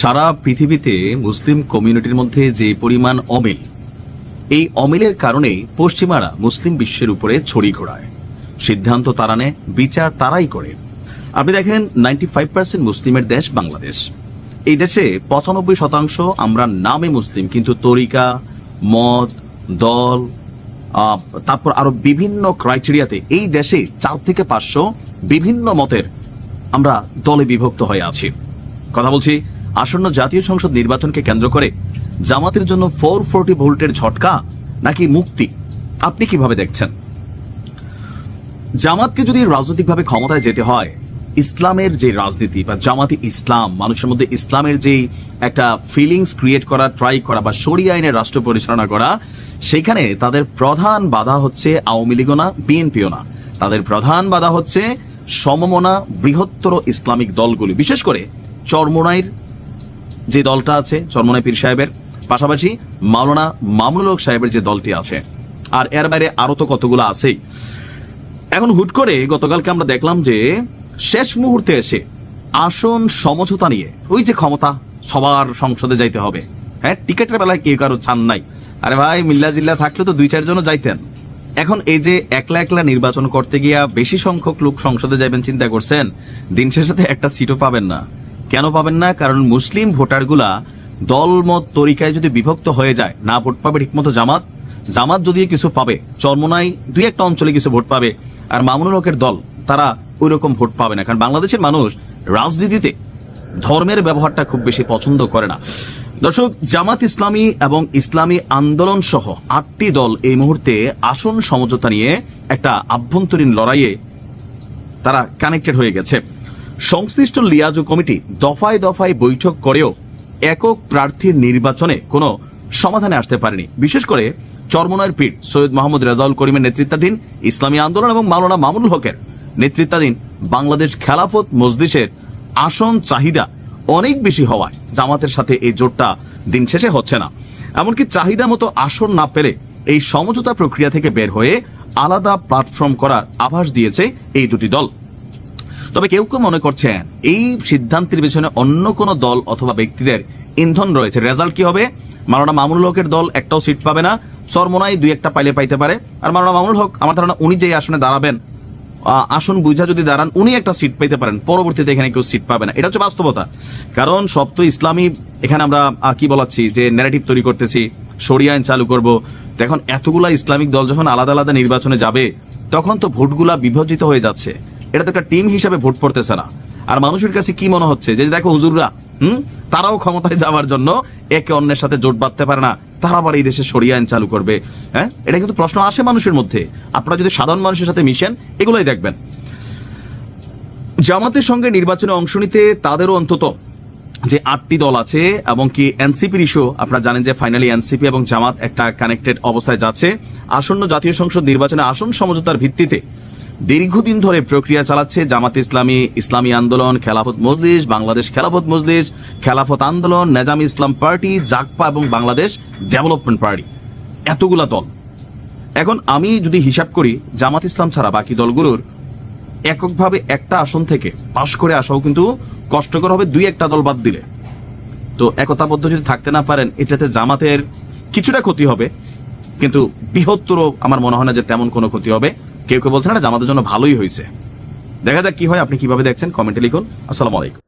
সারা পৃথিবীতে মুসলিম কমিউনিটির মধ্যে যে পরিমাণ অমিল, এই অমিলের কারণে পশ্চিমারা মুসলিম বিশ্বের উপরে ছড়ি ঘোরায়। সিদ্ধান্ত তারা নেয়, বিচার তারাই করে। আপনি দেখেন নাইনটি ফাইভ পার্সেন্ট মুসলিমের দেশ বাংলাদেশ। এই দেশে পঁচানব্বই শতাংশ আমরা নামে মুসলিম, কিন্তু তরিকা, মত, দল তারপর আরও বিভিন্ন ক্রাইটেরিয়াতে এই দেশে চার থেকে পাঁচশো বিভিন্ন মতের আমরা দলে বিভক্ত হয়ে আছি। কথা বলছি আসন্ন জাতীয় সংসদ নির্বাচনকে কেন্দ্র করে জামাতের জন্য ফোর ফোরটি ভোল্টের ঝটকা নাকি মুক্তি? আপনি কীভাবে দেখছেন? জামাতকে যদি রাজনৈতিকভাবে ক্ষমতায় যেতে হয়, ইসলামের যে রাজনীতি বা জামাতি ইসলাম, মানুষের মধ্যে ইসলামের যে একটা ফিলিংস ক্রিয়েট করা ট্রাই করা বা সরি আইনের রাষ্ট্র পরিচালনা করা, সেখানে তাদের প্রধান বাধা হচ্ছে আওয়ামী লীগও না, বিএনপিও না। তাদের প্রধান বাধা হচ্ছে সমমনা বৃহত্তর ইসলামিক দলগুলি, বিশেষ করে চরমোনাইর যে দলটা আছে, চরমনাই পীর সাহেবের, পাশাপাশি মাওলানা মামুনুল হক সাহেবের যে দলটি আছে। আর এর বাইরে আরও তো কতগুলো আছেই। এখন হুট করে গতকালকে আমরা দেখলাম যে শেষ মুহূর্তে এসে আসন সমঝোতা নিয়ে ওই যে ক্ষমতা সবার সংসদে যাইতে হবে। হ্যাঁ টিকেটের বেলায় কেউ কারও চান নাই। আরে ভাই, মিল্লা জিল্লা থাকলে তো দুই চারজনও যাইতেন। এখন এই যে একলা একলা নির্বাচন করতে গিয়া বেশি সংখ্যক লোক সংসদে যাবেন চিন্তা করছেন, দিন শেষে একটা সিটও পাবেন না। কেন পাবেন না? কারণ মুসলিম ভোটারগুলা দলমত তরিকায় যদি বিভক্ত হয়ে যায়, না ভোট পাবে ঠিকমতো জামাত জামাত যদি কিছু পাবে চরমনাই দুই একটা অঞ্চলে কিছু ভোট পাবে, আর মামুনুল হকের দল, তারা ওই রকম ভোট পাবে না। কারণ বাংলাদেশের মানুষ রাজনীতিতে ধর্মের ব্যবহারটা খুব বেশি পছন্দ করে না। দর্শক, জামাত ইসলামী এবং ইসলামী আন্দোলন সহ আটটি দল এই মুহূর্তে আসন সমঝোতা নিয়ে একটা আভ্যন্তরীণ লড়াইয়ে তারা কানেক্টেড হয়ে গেছে। সংশ্লিষ্ট লিয়াজু কমিটি দফায় দফায় বৈঠক করেও একক প্রার্থীর নির্বাচনে কোনো সমাধানে আসতে পারেনি। বিশেষ করে চরমনয়ের পীর সৈয়দ মাহমুদ রেজাউল করিমের নেতৃত্বাধীন ইসলামী আন্দোলন এবং মাওলানা মামুনুল হকের নেতৃত্বাধীন বাংলাদেশ খেলাফত মজলিসের আসন চাহিদা অনেক বেশি হওয়ায় জামাতের সাথে এই জোটটা দিন শেষে হচ্ছে না। এমনকি চাহিদা মতো আসন না পেলে এই সমঝোতা প্রক্রিয়া থেকে বের হয়ে আলাদা প্ল্যাটফর্ম করার আভাস দিয়েছে এই দুটি দল। তবে কেউ কেউ মনে করছেন এই সিদ্ধান্তের পেছনে অন্য কোন দল অথবা ব্যক্তিদের ইন্ধন রয়েছে। রেজাল্ট কি হবে? মাওলানা মামুনুল হকের দল একটাও সিট পাবে না। চরমোনাই দুই একটা পাইলে পাইতে পারে। আর মাওলানা মামুনুল হক, আমার ধারণা উনি যে আসনে দাঁড়াবেন আসন বুঝা যদি দাঁড়ান, উনি একটা সিট পেতে পারেন। পরবর্তীতে এখানে কেউ সিট পাবে না। এটা হচ্ছে বাস্তবতা। কারণ সব তো ইসলামী, এখানে আমরা কি বলাচ্ছি, যে ন্যারেটিভ তৈরি করতেছি সরিয়া আইন চালু করব। এখন এতগুলা ইসলামিক দল যখন আলাদা আলাদা নির্বাচনে যাবে, তখন তো ভোটগুলা বিভাজিত হয়ে যাচ্ছে। এটা তো একটা টিম হিসাবে ভোট পড়তেছে না। আর মানুষের কাছে কি মনে হচ্ছে? যে দেখো হুজুররা, হুম? তারাও ক্ষমতায় যাওয়ার জন্য একে অন্যের সাথে জোট বাঁধতে পারে না। তারা আবার এই দেশে সরিয়ে আইন চালু করবে হ্যাঁ? এটা কিন্তু প্রশ্ন আসে মানুষের মধ্যে। আপনারা যদি সাধারণ মানুষের সাথে মিশেন, এগুলোই দেখবেন। জামাতের সঙ্গে নির্বাচনে অংশ নিতে তাদেরও অন্তত যে আটটি দল আছে এবং কি এনসিপির ইস্যু, আপনারা জানেন যে ফাইনালি এনসিপি এবং জামাত একটা কানেক্টেড অবস্থায় যাচ্ছে। আসন্ন জাতীয় সংসদ নির্বাচনে আসন সমঝোতার ভিত্তিতে দীর্ঘদিন ধরে প্রক্রিয়া চালাচ্ছে জামাত ইসলামী ইসলামী আন্দোলন, খেলাফত মজলিস, বাংলাদেশ খেলাফত মজলিস, খেলাফত আন্দোলন, নেজাম ইসলাম পার্টি জাকপা এবং বাংলাদেশ ডেভেলপমেন্ট পার্টি। এতগুলা দল। এখন আমি যদি হিসাব করি, জামাত ইসলাম ছাড়া বাকি দলগুলোর এককভাবে একটা আসন থেকে পাশ করে আসাও কিন্তু কষ্টকর হবে দুই একটা দল বাদ দিলে। তো একতাবদ্ধ যদি থাকতে না পারেন, এটাতে জামাতের কিছুটা ক্ষতি হবে, কিন্তু বৃহত্তর আমার মনে হয় না যে তেমন কোনো ক্ষতি হবে। কেউ কেউ বলছেন না জামাতের জন্য ভালোই হয়েছে। দেখা যাক কি হয়, আপনি কীভাবে দেখছেন, কমেন্টে লিখুন। আসসালামু আলাইকুম।